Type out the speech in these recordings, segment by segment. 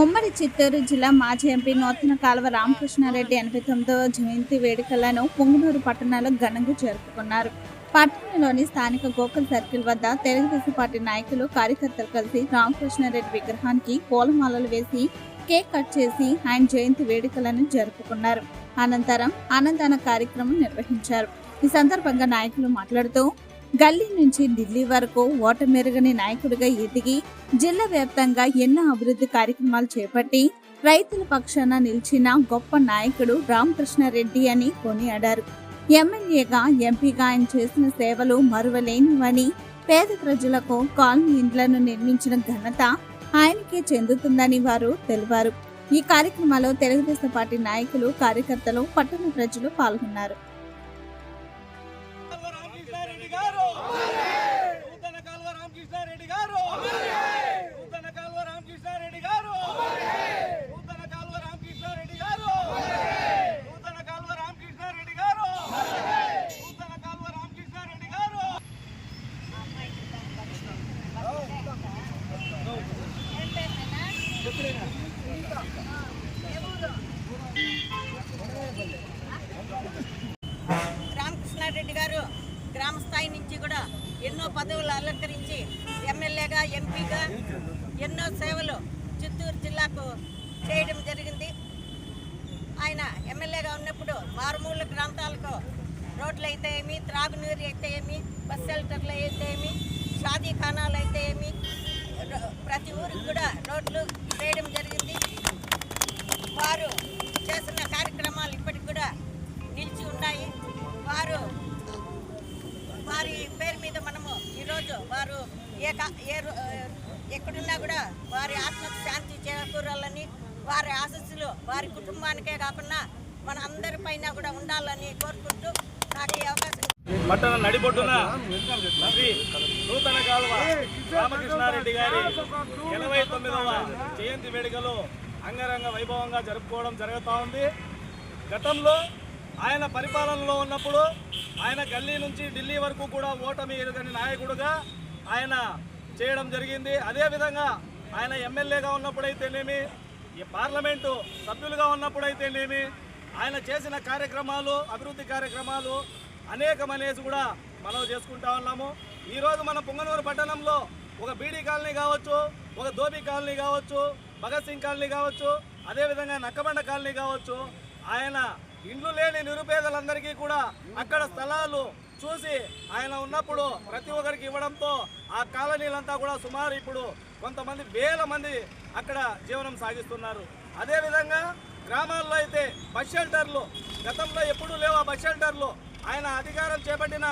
ఉమ్మడి చిత్తూరు జిల్లా మాజీ ఎంపీ నూతన కాలువ రామకృష్ణారెడ్డి ఎనభై తొమ్మిదవ జయంతి వేడుకలను పొంగునూరు పట్టణంలో ఘనంగా జరుపుకున్నారు. పట్టణంలోని స్థానిక గోకుల్ సర్కిల్ వద్ద తెలుగుదేశం పార్టీ నాయకులు కార్యకర్తలు కలిసి రామకృష్ణారెడ్డి విగ్రహానికి పూలమాలలు వేసి కేక్ కట్ చేసి ఆయన జయంతి వేడుకలను జరుపుకున్నారు. అనంతరం అన్నదాన కార్యక్రమం నిర్వహించారు. ఈ సందర్భంగా నాయకులు మాట్లాడుతూ గల్లీ నుంచి ఢిల్లీ వరకు ఓటమెరుగని నాయకుడిగా ఎదిగి జిల్లా వ్యాప్తంగా ఎన్నో అభివృద్ధి కార్యక్రమాలు చేపట్టి రైతుల పక్షాన నిలిచిన గొప్ప నాయకుడు రామకృష్ణారెడ్డి అని కొనియాడారు. ఎమ్మెల్యేగా ఎంపీగా ఆయన చేసిన సేవలు మరువలేనివని పేద ప్రజలకు కాలనీ ఇండ్లను నిర్మించిన ఘనత ఆయనకే చెందుతుందని వారు తెలిపారు ఈ కార్యక్రమంలో తెలుగుదేశం పార్టీ నాయకులు కార్యకర్తలు పట్టణ ప్రజలు పాల్గొన్నారు. రామకృష్ణారెడ్డి గారు గ్రామ స్థాయి నుంచి కూడా ఎన్నో పదవులు అలంకరించి ఎమ్మెల్యేగా ఎంపీగా ఎన్నో సేవలు చిత్తూరు జిల్లాకు చేయడం జరిగింది. ఆయన ఎమ్మెల్యేగా ఉన్నప్పుడు మారుమూల ప్రాంతాలకు రోడ్లు అయితే ఏమి త్రాగునీరు అయితే ఏమి బస్ షెల్టర్లు అయితే ఏమి షాదీ ఖానాలు అయితే ఏమి వారికి కూడా రోడ్లు వేయడం జరిగింది. వారు చేస్తున్న కార్యక్రమాలు ఇప్పటికి కూడా నిలిచి ఉన్నాయి. వారు వారి పేరు మీద మనము ఈరోజు వారు ఏ ఏ రో- ఎక్కడున్నా కూడా వారి ఆత్మకు శాంతి చేకూరాలని వారి ఆశస్సులు వారి కుటుంబానికే కాకుండా మన అందరి పైన కూడా ఉండాలని కోరుకుంటూ నాకు ఈ అవకాశం పట్టణ నడిబొడ్డున నూతన కాలువ రామకృష్ణారెడ్డి గారి ఎనభై తొమ్మిదవ జయంతి వేడుకలు అంగరంగ వైభవంగా జరుపుకోవడం జరుగుతూ ఉంది. గతంలో ఆయన పరిపాలనలో ఉన్నప్పుడు ఆయన గల్లీ నుంచి ఢిల్లీ వరకు కూడా ఓటమి ఎరుగని నాయకుడుగా ఆయన చేయడం జరిగింది. అదేవిధంగా ఆయన ఎమ్మెల్యేగా ఉన్నప్పుడైతేనేమి ఈ పార్లమెంటు సభ్యులుగా ఉన్నప్పుడైతేనేమి ఆయన చేసిన కార్యక్రమాలు అభివృద్ధి కార్యక్రమాలు అనేకమనేసి కూడా మనం చేసుకుంటా ఉన్నాము. ఈరోజు మన పొంగనూరు పట్టణంలో ఒక బీడీ కాలనీ కావచ్చు ఒక దోబీ కాలనీ కావచ్చు భగత్ సింగ్ కాలనీ కావచ్చు అదేవిధంగా నక్కబండ కాలనీ కావచ్చు ఆయన ఇండ్లు లేని నిరుపేదలందరికీ కూడా అక్కడ స్థలాలు చూసి ఆయన ఉన్నప్పుడు ప్రతి ఒక్కరికి ఇవ్వడంతో ఆ కాలనీలంతా కూడా సుమారు ఇప్పుడు కొంతమంది వేల మంది అక్కడ జీవనం సాగిస్తున్నారు. అదేవిధంగా గ్రామాల్లో అయితే బస్ షెల్టర్లు గతంలో ఎప్పుడూ లేవు ఆ బస్ షెల్టర్లు. ఆయన అధికారం చేపట్టిన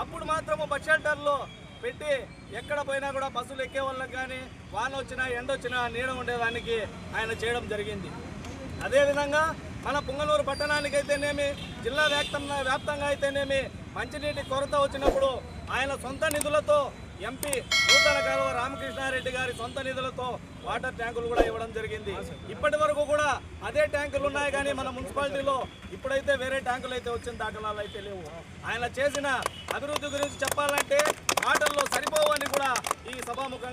అప్పుడు మాత్రము బస్ షెల్టర్లో పెట్టి ఎక్కడ పోయినా కూడా బస్సులు ఎక్కే వాళ్ళకి కానీ వాన వచ్చినా ఎండ వచ్చినా నీడ ఉండేదానికి ఆయన చేయడం జరిగింది. అదేవిధంగా మన పుంగనూరు పట్టణానికి అయితేనేమి జిల్లా వ్యాప్తంగా వ్యాప్తంగా అయితేనేమి మంచినీటి కొరత వచ్చినప్పుడు ఆయన సొంత నిధులతో ఎంపీ నూతన కాలువ రామకృష్ణారెడ్డి గారి సొంత నిధులతో వాటర్ ట్యాంకులు కూడా ఇవ్వడం జరిగింది. ఇప్పటి వరకు కూడా అదే ట్యాంకులు ఉన్నాయి కానీ మన మున్సిపాలిటీలో ఇప్పుడైతే వేరే ట్యాంకులు అయితే వచ్చిన దాఖలాలు అయితే లేవు. ఆయన చేసిన అభివృద్ధి గురించి చెప్పాలంటే మాటల్లో సరిపోవని కూడా ఈ సభాముఖంగా